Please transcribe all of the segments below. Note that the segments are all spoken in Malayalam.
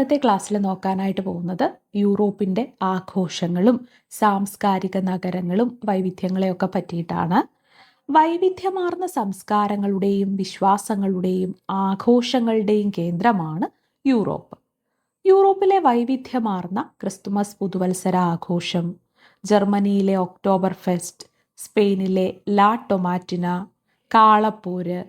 ഇന്നത്തെ ക്ലാസ്സിൽ നോക്കാനായിട്ട് പോകുന്നത് യൂറോപ്പിന്റെ ആഘോഷങ്ങളും സാംസ്കാരിക നഗരങ്ങളും വൈവിധ്യങ്ങളെയൊക്കെ പറ്റിയിട്ടാണ്. വൈവിധ്യമാർന്ന സംസ്കാരങ്ങളുടെയും വിശ്വാസങ്ങളുടെയും ആഘോഷങ്ങളുടെയും കേന്ദ്രമാണ് യൂറോപ്പ്. യൂറോപ്പിലെ വൈവിധ്യമാർന്ന ക്രിസ്തുമസ് പുതുവത്സര ആഘോഷം ജർമ്മനിയിലെ ഒക്ടോബർ ഫെസ്റ്റ് സ്പെയിനിലെ ലാ ടൊമാറ്റിന കാളപ്പൂര്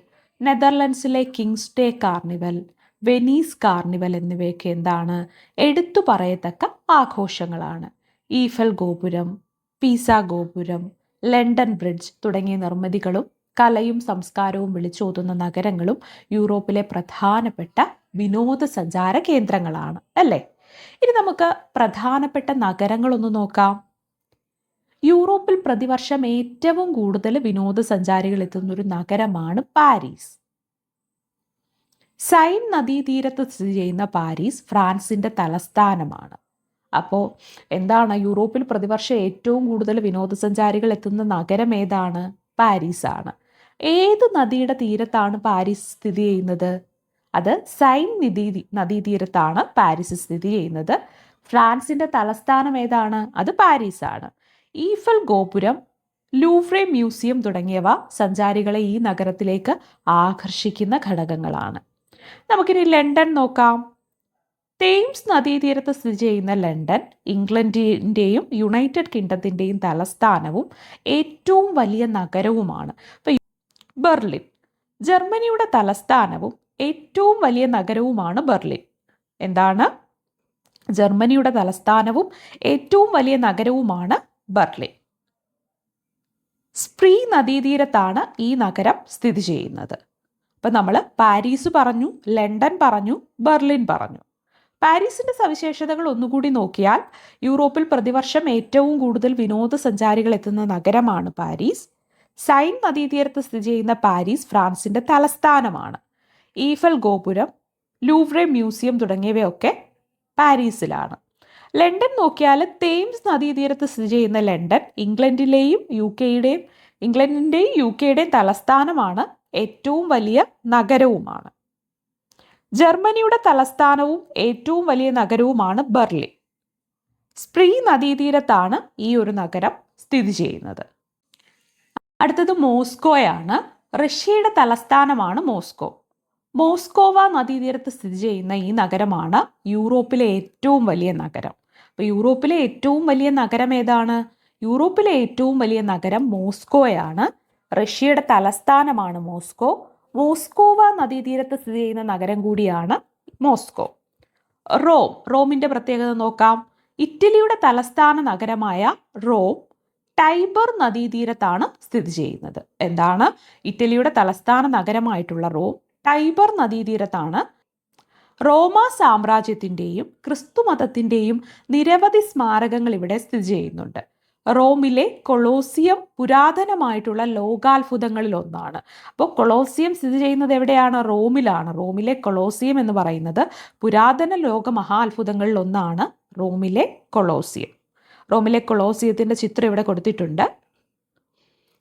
നെതർലൻഡ്സിലെ King's Day carnival Venice carnival എന്നിവയൊക്കെ എന്താണ്? എടുത്തു പറയത്തക്ക ആഘോഷങ്ങളാണ്. ഈഫൽ ഗോപുരം പീസ ഗോപുരം ലണ്ടൻ ബ്രിഡ്ജ് തുടങ്ങിയ നിർമ്മിതികളും കലയും സംസ്കാരവും വിളിച്ചോതുന്ന നഗരങ്ങളും യൂറോപ്പിലെ പ്രധാനപ്പെട്ട വിനോദസഞ്ചാര കേന്ദ്രങ്ങളാണ് അല്ലേ? ഇനി നമുക്ക് പ്രധാനപ്പെട്ട നഗരങ്ങളൊന്ന് നോക്കാം. യൂറോപ്പിൽ പ്രതിവർഷം ഏറ്റവും കൂടുതൽ വിനോദസഞ്ചാരികൾ എത്തുന്ന ഒരു നഗരമാണ് പാരീസ്. സൈൻ നദീതീരത്ത് സ്ഥിതി ചെയ്യുന്ന പാരീസ് ഫ്രാൻസിന്റെ തലസ്ഥാനമാണ്. അപ്പോൾ എന്താണ് യൂറോപ്പിൽ പ്രതിവർഷം ഏറ്റവും കൂടുതൽ വിനോദസഞ്ചാരികൾ എത്തുന്ന നഗരം ഏതാണ്? പാരീസാണ്. ഏത് നദിയുടെ തീരത്താണ് പാരീസ് സ്ഥിതി ചെയ്യുന്നത്? അത് സൈൻ നദീ നദീതീരത്താണ് പാരീസ് സ്ഥിതി ചെയ്യുന്നത്. ഫ്രാൻസിന്റെ തലസ്ഥാനം ഏതാണ്? അത് പാരീസാണ്. ഈഫൽ ഗോപുരം ലൂഫ്രെ മ്യൂസിയം തുടങ്ങിയവ സഞ്ചാരികളെ ഈ നഗരത്തിലേക്ക് ആകർഷിക്കുന്ന ഘടകങ്ങളാണ്. നമുക്കിനി ലണ്ടൻ നോക്കാം. തേംസ് നദീതീരത്ത് സ്ഥിതി ചെയ്യുന്ന ലണ്ടൻ ഇംഗ്ലണ്ടിന്റെയും യുണൈറ്റഡ് കിങ്ഡത്തിന്റെയും തലസ്ഥാനവും ഏറ്റവും വലിയ നഗരവുമാണ്. അപ്പോൾ ബെർലിൻ ജർമ്മനിയുടെ തലസ്ഥാനവും ഏറ്റവും വലിയ നഗരവുമാണ് ബെർലിൻ. എന്താണ്? ജർമ്മനിയുടെ തലസ്ഥാനവും ഏറ്റവും വലിയ നഗരവുമാണ് ബെർലിൻ. സ്പ്രീ നദീതീരത്താണ് ഈ നഗരം സ്ഥിതി ചെയ്യുന്നത്. അപ്പം നമ്മൾ പാരീസ് പറഞ്ഞു ലണ്ടൻ പറഞ്ഞു ബെർലിൻ പറഞ്ഞു. പാരീസിന്റെ സവിശേഷതകൾ ഒന്നുകൂടി നോക്കിയാൽ യൂറോപ്പിൽ പ്രതിവർഷം ഏറ്റവും കൂടുതൽ വിനോദസഞ്ചാരികൾ എത്തുന്ന നഗരമാണ് പാരീസ്. സൈൻ നദീതീരത്ത് സ്ഥിതി ചെയ്യുന്ന പാരീസ് ഫ്രാൻസിന്റെ തലസ്ഥാനമാണ്. ഈഫൽ ഗോപുരം ലൂവ്രെ മ്യൂസിയം തുടങ്ങിയവയൊക്കെ പാരീസിലാണ്. ലണ്ടൻ നോക്കിയാൽ തേംസ് നദീതീരത്ത് സ്ഥിതി ചെയ്യുന്ന ലണ്ടൻ ഇംഗ്ലണ്ടിലെയും യു കെയുടെയും ഇംഗ്ലണ്ടിന്റെയും യു കെയുടെയും തലസ്ഥാനമാണ് ഏറ്റവും വലിയ നഗരവുമാണ്. ജർമ്മനിയുടെ തലസ്ഥാനവും ഏറ്റവും വലിയ നഗരവുമാണ് ബെർലിൻ. സ്പ്രീ നദീതീരത്താണ് ഈ ഒരു നഗരം സ്ഥിതി ചെയ്യുന്നത്. അടുത്തത് മോസ്കോയാണ്. റഷ്യയുടെ തലസ്ഥാനമാണ് മോസ്കോ. മോസ്കോവ നദീതീരത്ത് സ്ഥിതി ചെയ്യുന്ന ഈ നഗരമാണ് യൂറോപ്പിലെ ഏറ്റവും വലിയ നഗരം. അപ്പോൾ യൂറോപ്പിലെ ഏറ്റവും വലിയ നഗരം ഏതാണ്? യൂറോപ്പിലെ ഏറ്റവും വലിയ നഗരം മോസ്കോയാണ്. റഷ്യയുടെ തലസ്ഥാനമാണ് മോസ്കോ. മോസ്കോവ നദീതീരത്ത് സ്ഥിതി ചെയ്യുന്ന നഗരം കൂടിയാണ് മോസ്കോ. റോം റോമിന്റെ പ്രത്യേകത നോക്കാം. ഇറ്റലിയുടെ തലസ്ഥാന നഗരമായ റോം ടൈബർ നദീതീരത്താണ് സ്ഥിതി ചെയ്യുന്നത്. എന്താണ്? ഇറ്റലിയുടെ തലസ്ഥാന നഗരമായിട്ടുള്ള റോം ടൈബർ നദീതീരത്താണ്. റോമ സാമ്രാജ്യത്തിന്റെയും ക്രിസ്തുമതത്തിന്റെയും നിരവധി സ്മാരകങ്ങൾ ഇവിടെ സ്ഥിതി ചെയ്യുന്നുണ്ട്. റോമിലെ കൊളോസിയം പുരാതനമായിട്ടുള്ള ലോകാത്ഭുതങ്ങളിൽ ഒന്നാണ്. അപ്പോൾ കൊളോസിയം സ്ഥിതി ചെയ്യുന്നത് എവിടെയാണ്? റോമിലാണ്. റോമിലെ കൊളോസിയം എന്ന് പറയുന്നത് പുരാതന ലോക മഹാത്ഭുതങ്ങളിൽ ഒന്നാണ് റോമിലെ കൊളോസിയം. റോമിലെ കൊളോസിയത്തിന്റെ ചിത്രം ഇവിടെ കൊടുത്തിട്ടുണ്ട്.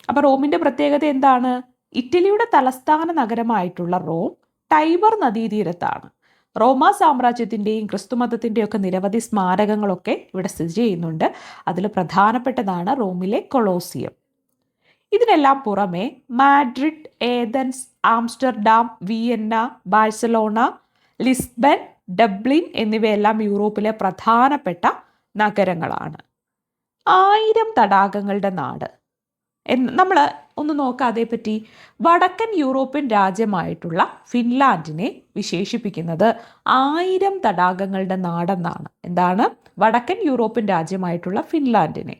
അപ്പോൾ റോമിന്റെ പ്രത്യേകത എന്താണ്? ഇറ്റലിയുടെ തലസ്ഥാന നഗരമായിട്ടുള്ള റോം ടൈബർ നദീതീരത്താണ്. റോമ സാമ്രാജ്യത്തിന്റെയും ക്രിസ്തുമതത്തിന്റെയും ഒക്കെ നിരവധി സ്മാരകങ്ങളൊക്കെ ഇവിടെ സ്ഥിതി ചെയ്യുന്നുണ്ട്. അതിൽ പ്രധാനപ്പെട്ടതാണ് റോമിലെ കൊളോസിയം. ഇതിനെല്ലാം പുറമെ Madrid Athens Amsterdam Vienna Barcelona Lisbon Dublin എന്നിവയെല്ലാം യൂറോപ്പിലെ പ്രധാനപ്പെട്ട നഗരങ്ങളാണ്. ആയിരം തടാകങ്ങളുടെ നാട്. നമ്മൾ ഒന്ന് നോക്കാം അതേപ്പറ്റി വടക്കൻ യൂറോപ്യൻ രാജ്യമായിട്ടുള്ള ഫിൻലാൻഡിനെ വിശേഷിപ്പിക്കുന്നത് ആയിരം തടാകങ്ങളുടെ നാടെന്നാണ്. എന്താണ്? വടക്കൻ യൂറോപ്യൻ രാജ്യമായിട്ടുള്ള ഫിൻലാൻഡിനെ.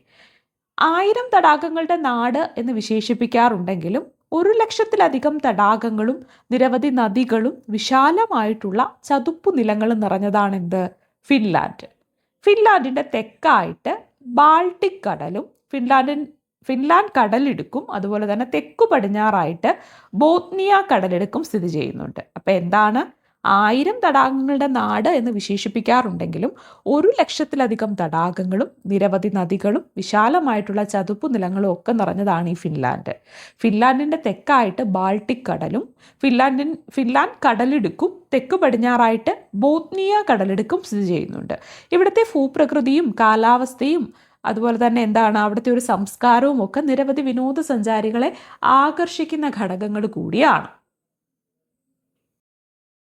ആയിരം തടാകങ്ങളുടെ നാട് എന്ന് വിശേഷിപ്പിക്കാറുണ്ടെങ്കിലും ഒരു ലക്ഷത്തിലധികം തടാകങ്ങളും നിരവധി നദികളും വിശാലമായിട്ടുള്ള ചതുപ്പു നിലങ്ങളും നിറഞ്ഞതാണെന്ത്? ഫിൻലാൻഡ്. ഫിൻലാൻഡിന്റെ തെക്കായിട്ട് ബാൾട്ടിക് കടലും ഫിൻലാൻഡിൻ ഫിൻലാൻഡ് കടലിടുക്കും അതുപോലെ തന്നെ തെക്കു പടിഞ്ഞാറായിട്ട് ബോത്നിയ കടലിടുക്കും സ്ഥിതി ചെയ്യുന്നുണ്ട്. അപ്പോൾ എന്താണ്? ആയിരം തടാകങ്ങളുടെ നാട് എന്ന് വിശേഷിപ്പിക്കാറുണ്ടെങ്കിലും ഒരു ലക്ഷത്തിലധികം തടാകങ്ങളും നിരവധി നദികളും വിശാലമായിട്ടുള്ള ചതുപ്പ് നിലങ്ങളും ഒക്കെ നിറഞ്ഞതാണ് ഈ ഫിൻലാൻഡ്. ഫിൻലാൻഡിന്റെ തെക്കായിട്ട് ബാൾട്ടിക് കടലും ഫിൻലാൻഡിൻ ഫിൻലാൻഡ് കടലിടുക്കും തെക്ക് പടിഞ്ഞാറായിട്ട് ബോത്നിയ കടലിടുക്കും സ്ഥിതി ചെയ്യുന്നുണ്ട്. ഇവിടുത്തെ ഭൂപ്രകൃതിയും കാലാവസ്ഥയും അതുപോലെ തന്നെ എന്താണ് അവിടുത്തെ ഒരു സംസ്കാരവും ഒക്കെ നിരവധി വിനോദസഞ്ചാരികളെ ആകർഷിക്കുന്ന ഘടകങ്ങൾ കൂടിയാണ്.